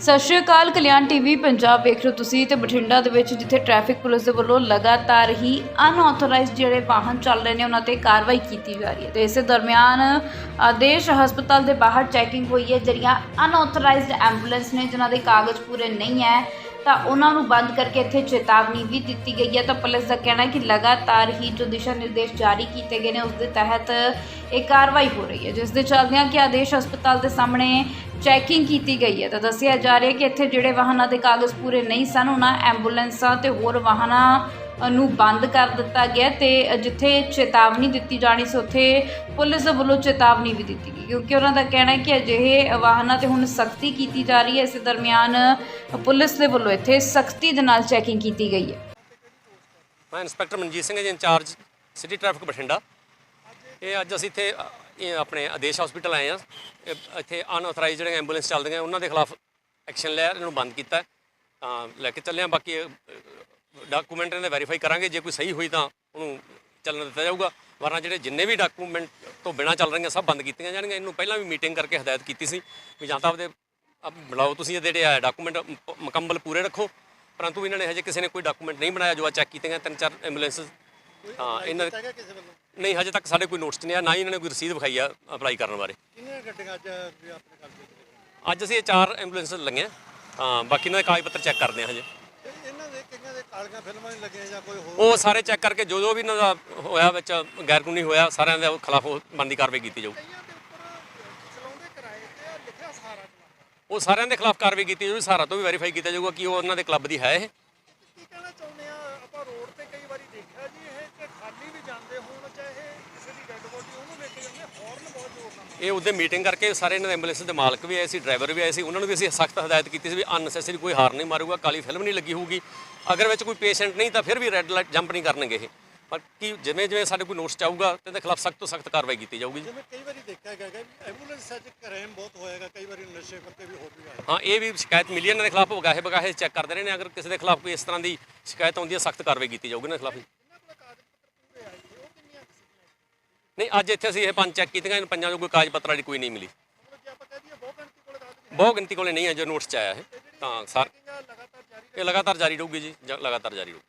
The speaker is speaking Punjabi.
ਸਤਿ ਸ਼੍ਰੀ ਅਕਾਲ, ਕਲਿਆਣ ਟੀਵੀ, ਪੰਜਾਬ ਵੇਖ ਰਹੇ ਹੋ ਤੁਸੀਂ ਤੇ ਬਠਿੰਡਾ ਦੇ ਵਿੱਚ ਜਿੱਥੇ ਟ੍ਰੈਫਿਕ ਪੁਲਿਸ ਦੇ ਵੱਲੋਂ ਲਗਾਤਾਰ ਹੀ ਅਨਆਥੋਰਾਈਜ਼ਡ ਜਿਹੜੇ ਵਾਹਨ ਚੱਲ ਰਹੇ ਨੇ, ਉਹਨਾਂ ਤੇ ਕਾਰਵਾਈ ਕੀਤੀ ਜਾ ਰਹੀ ਹੈ। ਤੇ ਇਸੇ ਦਰਮਿਆਨ ਆਦੇਸ਼ ਹਸਪਤਾਲ ਦੇ ਬਾਹਰ ਚੈਕਿੰਗ ਹੋਈ ਹੈ, ਜਿਹੜੀਆਂ ਅਨਆਥੋਰਾਈਜ਼ਡ ਐਂਬੂਲੈਂਸ ਨੇ, ਜਿਨ੍ਹਾਂ ਦੇ ਕਾਗਜ਼ ਪੂਰੇ ਨਹੀਂ ਹੈ। ਤਾਂ ਉਹਨਾਂ ਨੂੰ ਬੰਦ ਕਰਕੇ ਇੱਥੇ ਚੇਤਾਵਨੀ ਵੀ ਦਿੱਤੀ ਗਈ ਹੈ। ਤਾਂ ਪੁਲਿਸ ਦਾ ਕਹਿਣਾ ਹੈ ਕਿ ਲਗਾਤਾਰ ਹੀ ਜੋ ਦਿਸ਼ਾ ਨਿਰਦੇਸ਼ ਜਾਰੀ ਕੀਤੇ ਗਏ ਨੇ, ਉਸ ਦੇ ਤਹਿਤ ਇਹ ਕਾਰਵਾਈ ਹੋ ਰਹੀ ਹੈ। ਜਿਸ ਦੇ ਚੱਲਦਿਆਂ ਕਿ ਆਦੇਸ਼ ਹਸਪਤਾਲ ਦੇ ਸਾਹਮਣੇ ਚੈਕਿੰਗ ਕੀਤੀ ਗਈ ਹੈ। ਤਾਂ ਦੱਸਿਆ ਜਾ ਰਿਹਾ ਹੈ ਕਿ ਇੱਥੇ ਜਿਹੜੇ ਵਾਹਨਾਂ ਦੇ ਕਾਗਜ਼ ਪੂਰੇ ਨਹੀਂ ਸਨ, ਉਹਨਾਂ ਐਂਬੂਲੈਂਸਾਂ ਤੇ ਹੋਰ ਵਾਹਨਾਂ ਨੂੰ ਬੰਦ ਕਰ ਦਿੱਤਾ ਗਿਆ ਤੇ ਜਿੱਥੇ ਚੇਤਾਵਨੀ ਦਿੱਤੀ ਜਾਣੀ ਸੀ, ਉੱਥੇ ਪੁਲਿਸ ਦੇ ਵੱਲੋਂ ਚੇਤਾਵਨੀ ਵੀ ਦਿੱਤੀ ਗਈ। ਕਿਉਂਕਿ ਉਹਨਾਂ ਦਾ ਕਹਿਣਾ ਹੈ ਕਿ ਅਜਿਹੇ ਵਾਹਨਾਂ ਤੇ ਹੁਣ ਸਖਤੀ ਕੀਤੀ ਜਾ ਰਹੀ ਹੈ। ਇਸ ਦਰਮਿਆਨ ਪੁਲਿਸ ਦੇ ਵੱਲੋਂ ਇੱਥੇ ਸਖਤੀ ਦੇ ਨਾਲ ਚੈਕਿੰਗ ਕੀਤੀ ਗਈ ਹੈ। ਮੈਂ inspector Manjeet Singh ji, incharge city traffic Bathinda. ਇਹ ਅੱਜ ਅਸੀਂ ਇੱਥੇ, ਇਹ ਆਪਣੇ ਆਦੇਸ਼ ਹਸਪੀਟਲ ਆਏ ਆ ਇੱਥੇ ਅਨਆਥੋਰਾਈਜ਼ਡ ਜਿਹੜੀਆਂ ਐਂਬੂਲੈਂਸ ਚੱਲਦੀਆਂ, ਉਹਨਾਂ ਦੇ ਖਿਲਾਫ ਐਕਸ਼ਨ ਲਿਆ, ਇਹਨਾਂ ਨੂੰ ਬੰਦ ਕੀਤਾ। ਤਾਂ ਲੈ ਕੇ ਚੱਲੇ ਆ ਬਾਕੀ ਡਾਕੂਮੈਂਟ ਇਹਨਾਂ ਦੇ ਵੈਰੀਫਾਈ ਕਰਾਂਗੇ ਜੇ ਕੋਈ ਸਹੀ ਹੋਈ ਤਾਂ ਉਹਨੂੰ ਚੱਲਣ ਦਿੱਤਾ ਜਾਊਗਾ। ਵਰਨਾ ਜਿਹੜੇ ਜਿੰਨੇ ਵੀ ਡਾਕੂਮੈਂਟ ਤੋਂ ਬਿਨਾ ਚੱਲ ਰਹੀਆਂ ਸਭ ਬੰਦ ਕੀਤੀਆਂ ਜਾਣਗੀਆਂ। ਇਹਨੂੰ ਪਹਿਲਾਂ ਵੀ ਮੀਟਿੰਗ ਕਰਕੇ ਹਦਾਇਤ ਕੀਤੀ ਸੀ ਵੀ ਜਾਂ ਤਾਂ ਆਪਦੇ ਆਪ ਬੁਲਾਓ ਤੁਸੀਂ ਇਹ ਜਿਹੜੇ ਆ ਡਾਕੂਮੈਂਟ ਮੁਕੰਮਲ ਪੂਰੇ ਰੱਖੋ। ਪਰੰਤੂ ਇਹਨਾਂ ਨੇ ਹਜੇ ਕਿਸੇ ਨੇ ਕੋਈ ਡਾਕੂਮੈਂਟ ਨਹੀਂ ਬਣਾਇਆ ਜੋ ਆ ਚੈੱਕ ਕੀਤੀਆਂ ਤਿੰਨ ਚਾਰ ਐਂਬੂਲੈਂਸ ਹਾਂ ਇਹਨਾਂ ਨਹੀਂ ਹਜੇ ਤੱਕ ਸਾਡੇ ਕੋਈ ਨੋਟਿਸ ਨਹੀਂ ਆਇਆ ਨਾ ਹੀ ਇਹਨਾਂ ਨੇ ਕੋਈ ਰਸੀਦ ਵਿਖਾਈ ਆ ਅਪਲਾਈ ਕਰਨ ਬਾਰੇ। ਕਿੰਨੀਆਂ ਗੱਡੀਆਂ ਅੱਜ ਆਪਣੇ ਅਸੀਂ ਇਹ ਚਾਰ ਐਂਬੂਲੈਂਸ ਲਈਆਂ। ਹਾਂ ਬਾਕੀ ਇਹਨਾਂ ਦੇ ਕਾਗਜ਼ ਪੱਤਰ ਚੈੱਕ ਕਰਦੇ ਹਾਂ ਹਜੇ ਤੇ ਇਹਨਾਂ ਦੇ ਕਈਆਂ ਦੇ ਕਾਲੀਆਂ ਫਿਲਮਾਂ ਨਹੀਂ ਲੱਗੀਆਂ ਜਾਂ ਕੋਈ ਹੋਰ ਉਹ ਸਾਰੇ ਚੈੱਕ ਕਰਕੇ ਜੋ ਜੋ ਵੀ ਇਹਨਾਂ ਦਾ ਹੋਇਆ ਵਿੱਚ ਗੈਰ ਕਾਨੂੰਨੀ ਹੋਇਆ ਸਾਰਿਆਂ ਦੇ ਖਿਲਾਫ ਬਣਦੀ ਕਾਰਵਾਈ ਕੀਤੀ ਜਾਊ। ਉਹ ਸਾਰਿਆਂ ਦੇ ਖਿਲਾਫ ਕਾਰਵਾਈ ਕੀਤੀ ਜਾਊਗੀ ਸਾਰਾ ਤੋਂ ਵੀ ਵੈਰੀਫਾਈ ਕੀਤਾ ਜਾਊਗਾ ਕਿ ਉਹ ਉਹਨਾਂ ਦੇ ਕਲੱਬ ਦੀ ਹੈ ਇਹ। ਕੀ ਕਹਿਣਾ ਚਾਹੁੰਦੇ ਆ? ਆਪਾਂ ਰੋਡ ਤੇ ਕਈ ਵਾਰੀ ਦੇਖਿਆ ਜੀ ਇਹ ਕਿ ਖਾਲੀ ਵੀ ਜਾਂਦੇ ਹੋਣ ਚਾਹੇ ਕਿਸੇ ਦੀ ਡੈੱਡ ਬੋਡੀ ਉਹਨੂੰ ਲੈ ਕੇ ਜਾਂਦੇ ਹੌਰਨ ਬਹੁਤ ਜ਼ੋਰ ਨਾਲ ਮਾਰਦੇ। ਇਹ ਉਹਦੇ ਮੀਟਿੰਗ ਕਰਕੇ ਸਾਰੇ ਇਹਨਾਂ ਦੇ ਐਂਬੂਲੈਂਸ ਦੇ ਮਾਲਕ ਵੀ ਆਏ ਸੀ ਡਰਾਈਵਰ ਵੀ ਆਏ ਸੀ ਉਹਨਾਂ ਨੂੰ ਵੀ ਅਸੀਂ ਸਖਤ ਹਦਾਇਤ ਕੀਤੀ ਸੀ ਵੀ ਅਨਨੈਸੈਸਰੀ ਕੋਈ ਹਾਰਨ ਨਹੀਂ ਮਾਰੂਗਾ ਕਾਲੀ ਫਿਲਮ ਨਹੀਂ ਲੱਗੀ ਹੋਊਗੀ। ਅਗਰ ਵਿੱਚ ਕੋਈ ਪੇਸ਼ੈਂਟ ਨਹੀਂ ਤਾਂ ਫਿਰ ਵੀ ਰੈੱਡ ਲਾਈਟ ਜੰਪ ਨਹੀਂ ਕਰਨਗੇ ਇਹ। ਪਰ ਕੀ ਜਿਵੇਂ ਜਿਵੇਂ ਸਾਡੇ ਕੋਈ ਨੋਟਿਸ ਚਾਹੂਗਾ ਤੇ ਇਹਦੇ ਖਿਲਾਫ ਸਖਤ ਤੋਂ ਸਖਤ ਕਾਰਵਾਈ ਕੀਤੀ ਜਾਊਗੀ ਜਿਵੇਂ ਕਈ ਵਾਰੀ ਦੇਖਿਆ ਗਿਆ ਕਿ ਐਂਬੂਲੈਂਸ 'ਚ ਕ੍ਰਾਈਮ ਬਹੁਤ ਹੋਏਗਾ ਕਈ ਵਾਰੀ ਨਸ਼ੇ ਪੱਤੇ ਵੀ ਹੋ ਵੀ ਆਏ ਹਾਂ ਇਹ ਵੀ ਸ਼ਿਕਾਇਤ ਮਿਲੀ ਇਹਨਾਂ ਦੇ ਖਿਲਾਫ ਬਗਾਹੇ ਬਗਾਹੇ ਚੈੱਕ ਕਰਦੇ ਰਹੇ ਨੇ ਅਗਰ ਕਿਸੇ ਦੇ ਖਿਲਾਫ ਕੋਈ ਇਸ ਤਰ੍ਹਾਂ ਦੀ ਸ਼ਿਕਾਇਤ ਆਉਂਦੀ ਹੈ ਸਖਤ ਕਾਰਵਾਈ ਕੀਤੀ ਜਾਊਗੀ ਇਹਨਾਂ ਦੇ ਖਿਲਾਫ ਨਹੀਂ ਅੱਜ ਇੱਥੇ ਅਸੀਂ ਇਹ ਪੰਜ ਚੈੱਕ ਕੀਤੀਆਂ ਇਹਨਾਂ ਪੰਜਾਂ ਚੋਂ ਕੋਈ ਕਾਗਜ਼ ਪੱਤਰ ਵਾਲੀ ਕੋਈ ਨਹੀਂ ਮਿਲੀ। ਜੇ ਬਹੁਤ ਗਿਣਤੀ ਕੋਲ ਨਹੀਂ ਹੈ ਜੋ ਨੋਟਿਸ ਚ ਆਇਆ ਇਹ। ਤਾਂ ਸਰ ਲਗਾਤਾਰ ਇਹ ਲਗਾਤਾਰ ਜਾਰੀ ਰਹੂਗੀ ਜੀ ਲਗਾਤਾਰ ਜਾਰੀ ਰਹੂ।